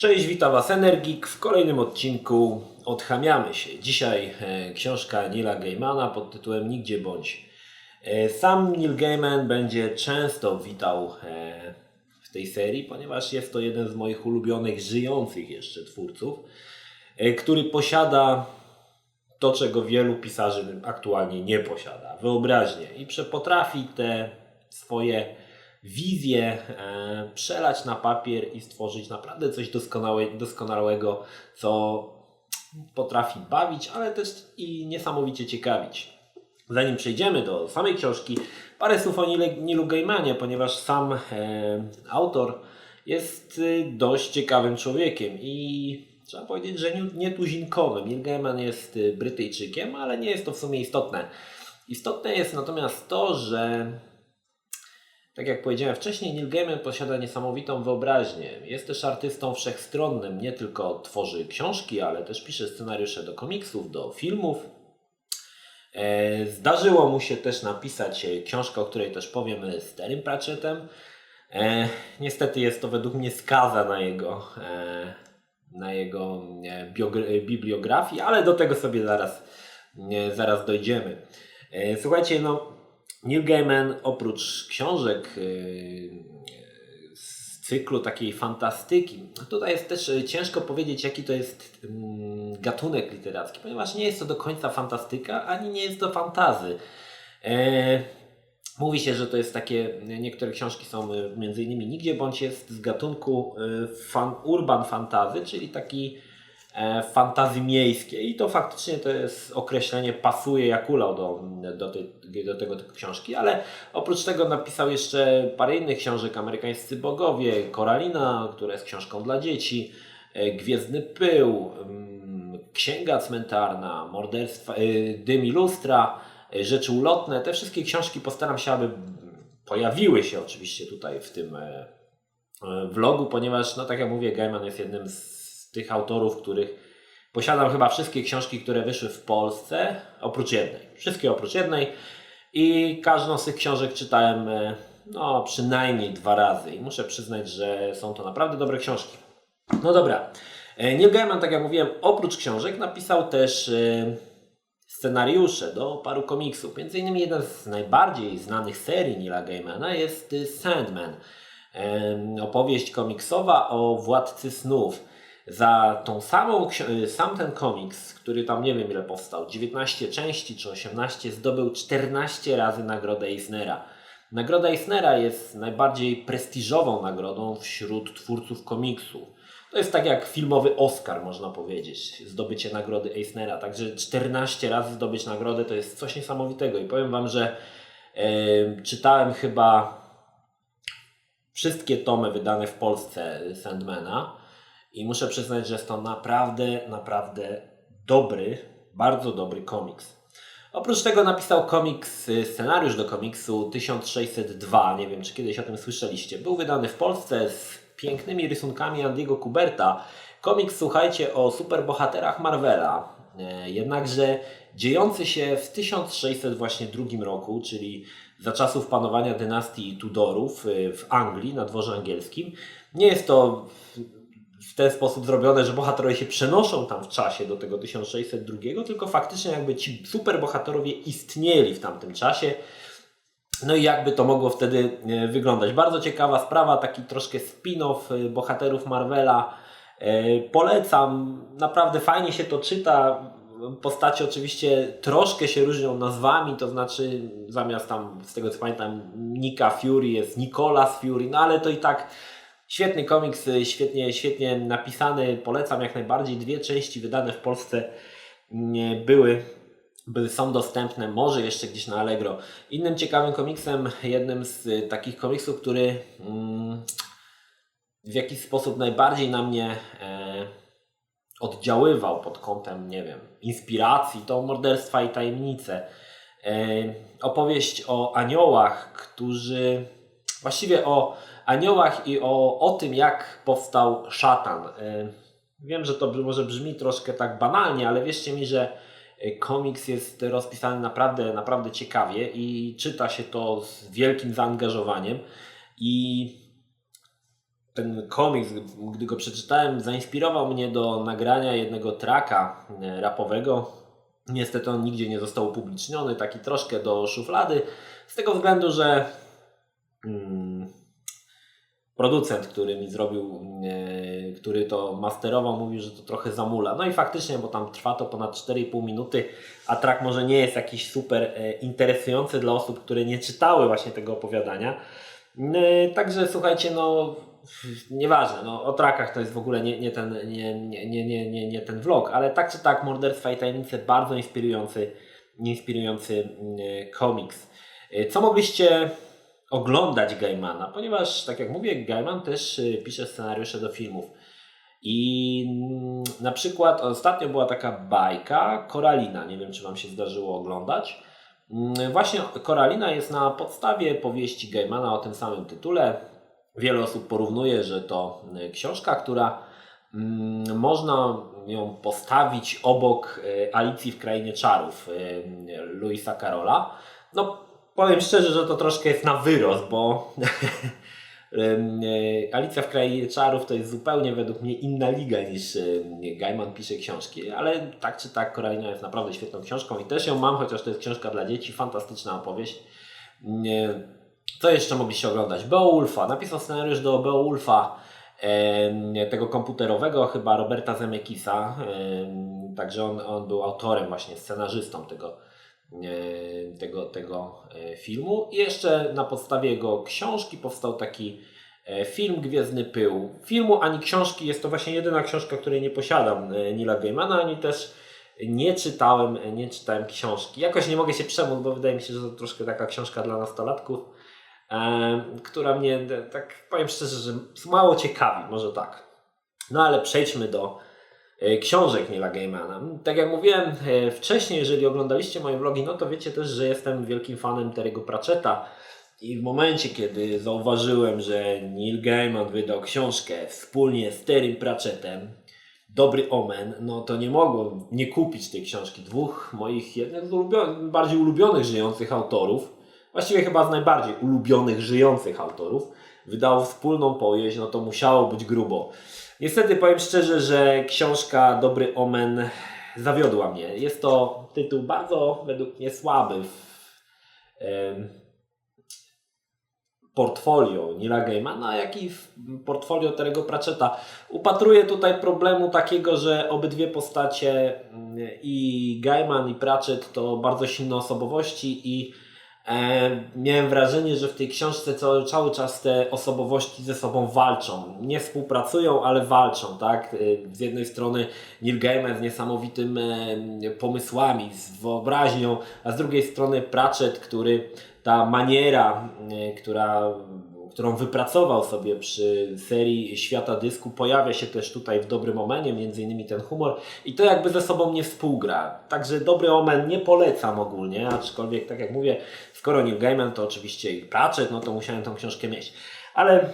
Cześć, witam Was Energik. W kolejnym odcinku odchamiamy się. Dzisiaj e, książka Nila Gaimana pod tytułem Nigdzie bądź. E, sam Neil Gaiman będzie często witał e, w tej serii, ponieważ jest to jeden z moich ulubionych, żyjących jeszcze twórców, który posiada to, czego wielu pisarzy aktualnie nie posiada. Wyobraźnię. I potrafi te swoje wizje e, przelać na papier i stworzyć naprawdę coś doskonałe, doskonałego, co potrafi bawić, ale też i niesamowicie ciekawić. Zanim przejdziemy do samej książki, parę słów o Nilu Gaimanie, ponieważ sam e, autor jest y, dość ciekawym człowiekiem i trzeba powiedzieć, że nie- nietuzinkowym. Neil Gaiman jest y, Brytyjczykiem, ale nie jest to w sumie istotne. Istotne jest natomiast to, że tak jak powiedziałem wcześniej, Neil Gaiman posiada niesamowitą wyobraźnię. Jest też artystą wszechstronnym, nie tylko tworzy książki, ale też pisze scenariusze do komiksów, do filmów. E, Zdarzyło mu się też napisać książkę, o której też powiem, z Terrym Pratchettem. E, niestety jest to według mnie skaza na jego, e, na jego bibliografii, ale do tego sobie zaraz, zaraz dojdziemy. Słuchajcie, no Neil Gaiman oprócz książek yy, z cyklu takiej fantastyki, tutaj jest też yy, ciężko powiedzieć jaki to jest mm, gatunek literacki, ponieważ nie jest to do końca fantastyka, ani nie jest to fantazy. E, Mówi się, że to jest takie, niektóre książki są y, między innymi Nigdzie Bądź jest z gatunku y, fan, urban fantazy, czyli taki e, fantazy miejskie i to faktycznie to jest określenie pasuje jak ulał do, do, tej, do tego typu książki, ale oprócz tego napisał jeszcze parę innych książek, Amerykańscy Bogowie, Koralina, która jest książką dla dzieci, e, Gwiezdny Pył, mm, Księga Cmentarna, Morderstwa, y, Dym i Lustra, Rzeczy Ulotne, te wszystkie książki postaram się, aby pojawiły się oczywiście tutaj w tym e, e, vlogu, ponieważ, no tak jak mówię, Gaiman jest jednym z tych autorów, których posiadam chyba wszystkie książki, które wyszły w Polsce, oprócz jednej. Wszystkie oprócz jednej i każdą z tych książek czytałem e, no, przynajmniej dwa razy i muszę przyznać, że są to naprawdę dobre książki. No dobra. E, Neil Gaiman, tak jak mówiłem, oprócz książek napisał też e, scenariusze do paru komiksów. Między innymi jeden z najbardziej znanych serii Neila Gaimana jest Sandman. Opowieść komiksowa o Władcy Snów. Za tą samą, y, sam ten komiks, który tam nie wiem ile powstał, 19 części czy 18, zdobył 14 razy nagrodę Eisnera. Nagroda Eisnera jest najbardziej prestiżową nagrodą wśród twórców komiksu. To jest tak jak filmowy Oscar, można powiedzieć, zdobycie nagrody Eisnera. Także 14 razy zdobyć nagrodę to jest coś niesamowitego. I powiem Wam, że czytałem chyba wszystkie tomy wydane w Polsce Sandmana i muszę przyznać, że jest to naprawdę, naprawdę dobry, bardzo dobry komiks. Oprócz tego napisał komiks, y, scenariusz do komiksu 1602, nie wiem czy kiedyś o tym słyszeliście. Był wydany w Polsce z pięknymi rysunkami Andiego Kuberta. Komiks, słuchajcie, o superbohaterach Marvela. E, Jednakże dziejący się w 1600 właśnie drugim roku, czyli za czasów panowania dynastii Tudorów y, w Anglii, na dworze angielskim. Nie jest to w ten sposób zrobione, że bohaterowie się przenoszą tam w czasie do tego 1602, tylko faktycznie jakby ci superbohaterowie istnieli w tamtym czasie. No i jakby to mogło wtedy e, wyglądać. Bardzo ciekawa sprawa, taki troszkę spin-off e, bohaterów Marvela. E, Polecam, naprawdę fajnie się to czyta. Postacie oczywiście troszkę się różnią nazwami, to znaczy zamiast tam, z tego co pamiętam, Nika Fury jest Nicolas Fury, no ale to i tak Świetny komiks, y, świetnie, świetnie napisany, polecam jak najbardziej. Dwie części wydane w Polsce nie były, były, są dostępne, może jeszcze gdzieś na Allegro. Innym ciekawym komiksem, jednym z y, takich komiksów, który mm, w jakiś sposób najbardziej na mnie e, oddziaływał pod kątem, nie wiem, inspiracji, to Morderstwa i Tajemnice. E, opowieść o aniołach, którzy właściwie o aniołach i o, o tym, jak powstał szatan. Y, Wiem, że to może brzmi troszkę tak banalnie, ale wierzcie mi, że E, Komiks jest rozpisany naprawdę, naprawdę ciekawie i czyta się to z wielkim zaangażowaniem. I ten komiks, gdy go przeczytałem, zainspirował mnie do nagrania jednego traka e, rapowego. Niestety on nigdzie nie został upubliczniony, taki troszkę do szuflady, z tego względu, że producent, który mi zrobił, e, który to masterował, mówił, że to trochę zamula. No i faktycznie, bo tam trwa to ponad 4,5 minuty, a track może nie jest jakiś super e, interesujący dla osób, które nie czytały właśnie tego opowiadania. E, Także słuchajcie, no nieważne, no, o trakach to jest w ogóle nie, nie, ten, nie, nie, nie, nie, nie, ten vlog, ale tak czy tak Morderstwa i Tajemnice bardzo inspirujący, inspirujący mm, komiks. Co mogliście oglądać Gaimana? Ponieważ, tak jak mówię, Gaiman też y, pisze scenariusze do filmów. I mm, na przykład ostatnio była taka bajka Koralina, nie wiem czy Wam się zdarzyło oglądać. Mm, Właśnie Koralina jest na podstawie powieści Gaimana o tym samym tytule. Wiele osób porównuje, że to y, książka, która mm, można ją postawić obok y, Alicji w Krainie Czarów Louisa Carola. No, powiem szczerze, że to troszkę jest na wyrost, bo e, Alicja w Krainie Czarów to jest zupełnie według mnie inna liga niż em, Gaiman pisze książki, ale tak czy tak Koralina jest naprawdę świetną książką i też ją mam, chociaż to jest książka dla dzieci, fantastyczna opowieść. Nie, Co jeszcze mogliście oglądać? Beowulfa. Napisał scenariusz do Beowulfa, tego komputerowego, chyba Roberta Zemeckisa. em, Także on, on był autorem, właśnie scenarzystą tego, e, tego, tego e, filmu. I jeszcze na podstawie jego książki powstał taki e, film Gwiezdny Pył. Filmu ani książki, jest to właśnie jedyna książka, której nie posiadam e, Nila Gaimana, ani też nie czytałem, e, nie czytałem książki. Jakoś nie mogę się przemóc, bo wydaje mi się, że to troszkę taka książka dla nastolatków, e, która mnie, e, tak powiem szczerze, że mało ciekawi, może tak. No ale przejdźmy do e, książek Nila Gaimana. Tak jak mówiłem e, wcześniej, jeżeli oglądaliście moje vlogi, no to wiecie też, że jestem wielkim fanem Terry'ego Pratchetta. I w momencie, kiedy zauważyłem, że Neil Gaiman wydał książkę wspólnie z Terrym Pratchettem, Dobry Omen, no to nie mogłem nie kupić tej książki. Dwóch moich jednych z ulubionych, bardziej ulubionych żyjących autorów, właściwie chyba z najbardziej ulubionych żyjących autorów, wydało wspólną powieść, no to musiało być grubo. Niestety powiem szczerze, że książka Dobry Omen zawiodła mnie. Jest to tytuł bardzo według mnie słaby w portfolio Nila Gaimana, jak i w portfolio Terego Pratchetta. Upatruję tutaj problemu takiego, że obydwie postacie mm, i Gaiman i Pratchett to bardzo silne osobowości i miałem wrażenie, że w tej książce cały, cały czas te osobowości ze sobą walczą. Nie współpracują, ale walczą, tak? E, Z jednej strony Neil Gaiman z niesamowitym e, pomysłami, z wyobraźnią, a z drugiej strony Pratchett, który ta maniera, e, która, którą wypracował sobie przy serii Świata Dysku, pojawia się też tutaj w dobrym omenie, między innymi ten humor i to jakby ze sobą nie współgra. Także dobry omen nie polecam ogólnie, aczkolwiek tak jak mówię, skoro Neil Gaiman to oczywiście i Pratchett, no to musiałem tą książkę mieć. Ale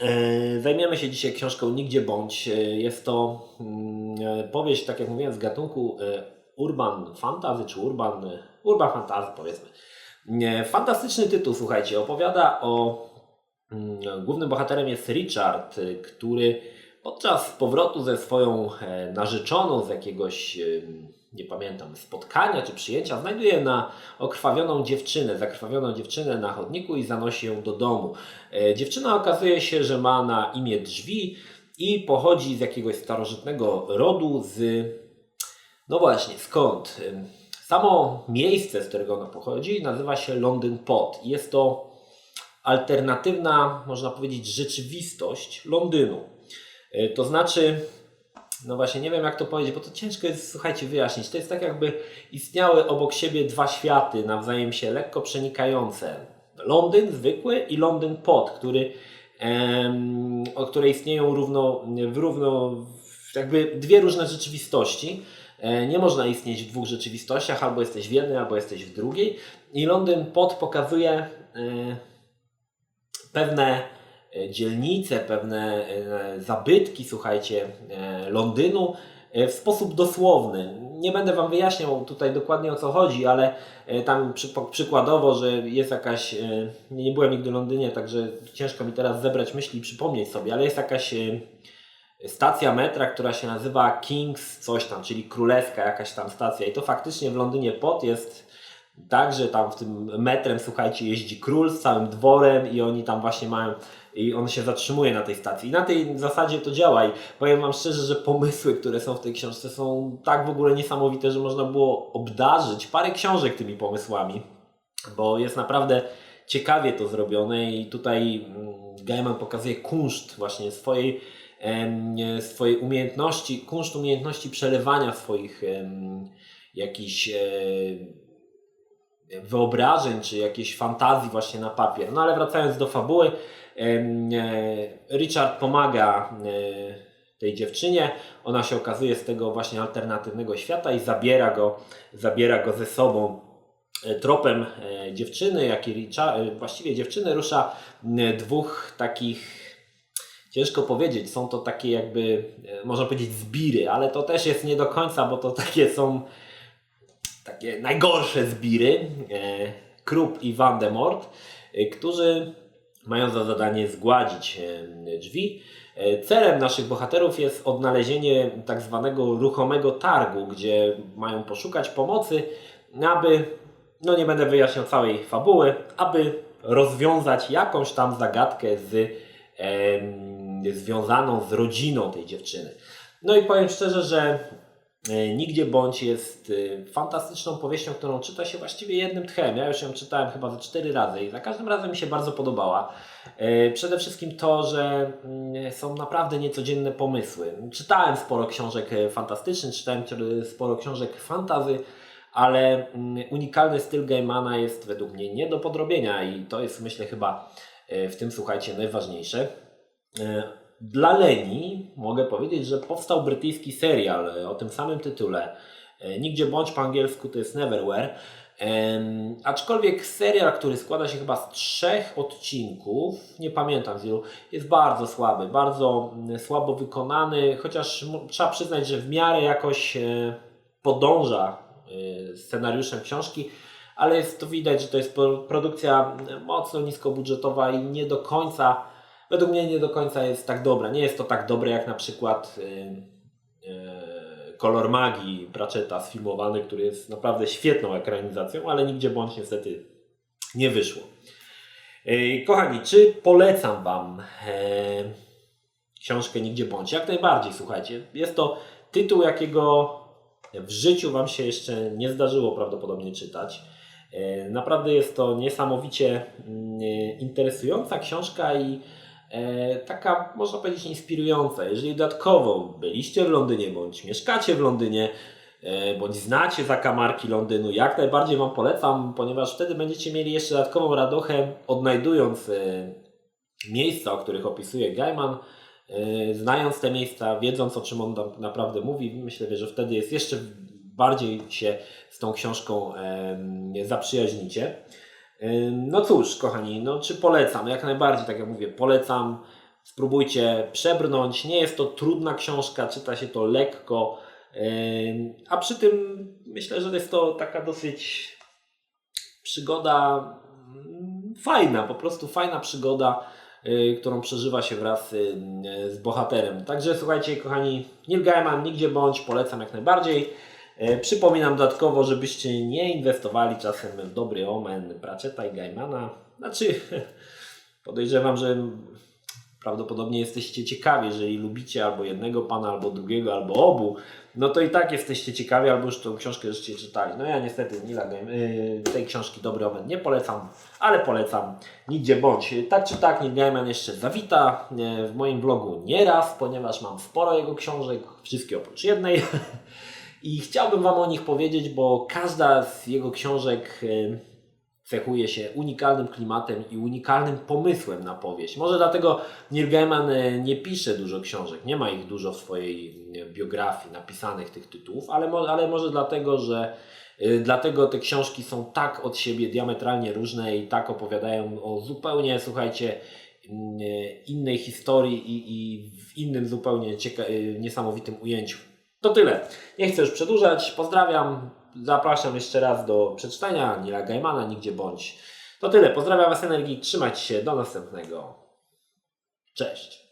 e, zajmiemy się dzisiaj książką Nigdzie Bądź. E, Jest to mm, e, powieść, tak jak mówiłem, z gatunku urban fantasy, czy urban, urban fantasy powiedzmy. Fantastyczny tytuł, słuchajcie. Opowiada o. mm, Głównym bohaterem jest Richard, y, który podczas powrotu ze swoją e, narzeczoną z jakiegoś, em, nie pamiętam, spotkania czy przyjęcia, znajduje na okrwawioną dziewczynę, zakrwawioną dziewczynę na chodniku i zanosi ją do domu. E, Dziewczyna okazuje się, że ma na imię Drzwi i pochodzi z jakiegoś starożytnego rodu z. No właśnie, skąd? Samo miejsce, z którego ona pochodzi, nazywa się London Pod. Jest to alternatywna, można powiedzieć, rzeczywistość Londynu. E, To znaczy, no właśnie, nie wiem jak to powiedzieć, bo to ciężko jest, słuchajcie, wyjaśnić. To jest tak, jakby istniały obok siebie dwa światy, nawzajem się lekko przenikające. Londyn zwykły i Londyn Pod, który, em, o które istnieją równo, w równo, jakby dwie różne rzeczywistości. E, Nie można istnieć w dwóch rzeczywistościach, albo jesteś w jednej, albo jesteś w drugiej. I Londyn Pod pokazuje e, pewne e, dzielnice, pewne e, zabytki, słuchajcie, e, Londynu w sposób dosłowny. nie będę Wam wyjaśniał tutaj dokładnie o co chodzi, ale tam przykładowo, że jest jakaś, nie byłem nigdy w Londynie, także ciężko mi teraz zebrać myśli i przypomnieć sobie, ale jest jakaś stacja metra, która się nazywa King's coś tam, czyli królewska jakaś tam stacja i to faktycznie w Londynie pod jest tak, że tam w tym metrem, słuchajcie, jeździ król z całym dworem i oni tam właśnie mają i on się zatrzymuje na tej stacji. I na tej zasadzie to działa i powiem Wam szczerze, że pomysły, które są w tej książce są tak w ogóle niesamowite, że można było obdarzyć parę książek tymi pomysłami, bo jest naprawdę ciekawie to zrobione i tutaj mm, Gaiman pokazuje kunszt właśnie swojej, swojej umiejętności, kunszt umiejętności przelewania swoich jakichś e, wyobrażeń, czy jakiejś fantazji właśnie na papier. No ale wracając do fabuły, e, Richard pomaga e, tej dziewczynie, ona się okazuje z tego właśnie alternatywnego świata i zabiera go, zabiera go ze sobą e, tropem dziewczyny, jak i Richard, właściwie dziewczyny rusza dwóch takich Ciężko powiedzieć, są to takie jakby, można powiedzieć zbiry, ale to też jest nie do końca, bo to takie są takie najgorsze zbiry, e, Krupp i Vandemort, e, którzy mają za zadanie zgładzić e, drzwi. E, Celem naszych bohaterów jest odnalezienie tak zwanego ruchomego targu, gdzie mają poszukać pomocy, aby, no nie będę wyjaśniał całej fabuły, aby rozwiązać jakąś tam zagadkę z, em, związaną z rodziną tej dziewczyny. No i powiem szczerze, że E, Nigdzie Bądź jest e, fantastyczną powieścią, którą czyta się właściwie jednym tchem. Ja już ją czytałem chyba ze cztery razy i za każdym razem mi się bardzo podobała. E, Przede wszystkim to, że mm, są naprawdę niecodzienne pomysły. Czytałem sporo książek e, fantastycznych, czytałem e, sporo książek fantazy, ale mm, unikalny styl Gaimana jest według mnie nie do podrobienia i to jest myślę chyba e, w tym słuchajcie najważniejsze. Dla Leni mogę powiedzieć, że powstał brytyjski serial o tym samym tytule. E, Nigdzie bądź po angielsku to jest Neverwhere. Aczkolwiek serial, który składa się chyba z trzech odcinków, nie pamiętam z ilu, jest bardzo słaby, bardzo mm, słabo wykonany, chociaż trzeba przyznać, że w miarę jakoś e, podąża e, scenariuszem książki, ale jest to widać, że to jest pro- produkcja mm, mocno niskobudżetowa i nie do końca, według mnie nie do końca jest tak dobra. Nie jest to tak dobre jak na przykład e, e, Kolor Magii Pratchetta sfilmowany, który jest naprawdę świetną ekranizacją, ale nigdzie bądź niestety nie wyszło. E, Kochani, czy polecam Wam e, książkę Nigdzie bądź? Jak najbardziej, słuchajcie. Jest to tytuł, jakiego w życiu Wam się jeszcze nie zdarzyło prawdopodobnie czytać. E, Naprawdę jest to niesamowicie mm, interesująca książka i taka, można powiedzieć, inspirująca. Jeżeli dodatkowo byliście w Londynie, bądź mieszkacie w Londynie, e, bądź znacie zakamarki Londynu, jak najbardziej Wam polecam, ponieważ wtedy będziecie mieli jeszcze dodatkową radochę, odnajdując e, miejsca, o których opisuje Gaiman, e, znając te miejsca, wiedząc o czym on naprawdę mówi, myślę, że wtedy jest jeszcze bardziej się z tą książką zaprzyjaźnicie. No cóż, kochani, no czy polecam? Jak najbardziej, tak jak mówię, polecam. Spróbujcie przebrnąć. Nie jest to trudna książka, czyta się to lekko. A przy tym myślę, że jest to taka dosyć przygoda mm, fajna, po prostu fajna przygoda, y, którą przeżywa się wraz y, z bohaterem. Także słuchajcie, kochani, Neil Gaiman, nigdzie bądź, polecam jak najbardziej. E, Przypominam dodatkowo, żebyście nie inwestowali czasem w dobry omen Pratchetta i Gaimana. Znaczy, podejrzewam, że prawdopodobnie jesteście ciekawi, jeżeli lubicie albo jednego pana, albo drugiego, albo obu, no to i tak jesteście ciekawi, albo już tą książkę żeście czytali. No ja niestety Nila yy, tej książki Dobry Omen nie polecam, ale polecam nigdzie bądź. Tak czy tak, Neil Gaiman jeszcze zawita yy, w moim vlogu nieraz, ponieważ mam sporo jego książek, wszystkie oprócz jednej. I chciałbym Wam o nich powiedzieć, bo każda z jego książek e, cechuje się unikalnym klimatem i unikalnym pomysłem na powieść. Może dlatego Neil Gaiman e, nie pisze dużo książek, nie ma ich dużo w swojej e, biografii napisanych tych tytułów, ale, ale może dlatego, że Dlatego te książki są tak od siebie diametralnie różne i tak opowiadają o zupełnie, słuchajcie, innej historii i, i w innym zupełnie niesamowitym ujęciu. To tyle. Nie chcę już przedłużać. Pozdrawiam. Zapraszam jeszcze raz do przeczytania Nila Gaimana, nigdzie bądź. To tyle. Pozdrawiam Was Energii. Trzymajcie się. Do następnego. Cześć.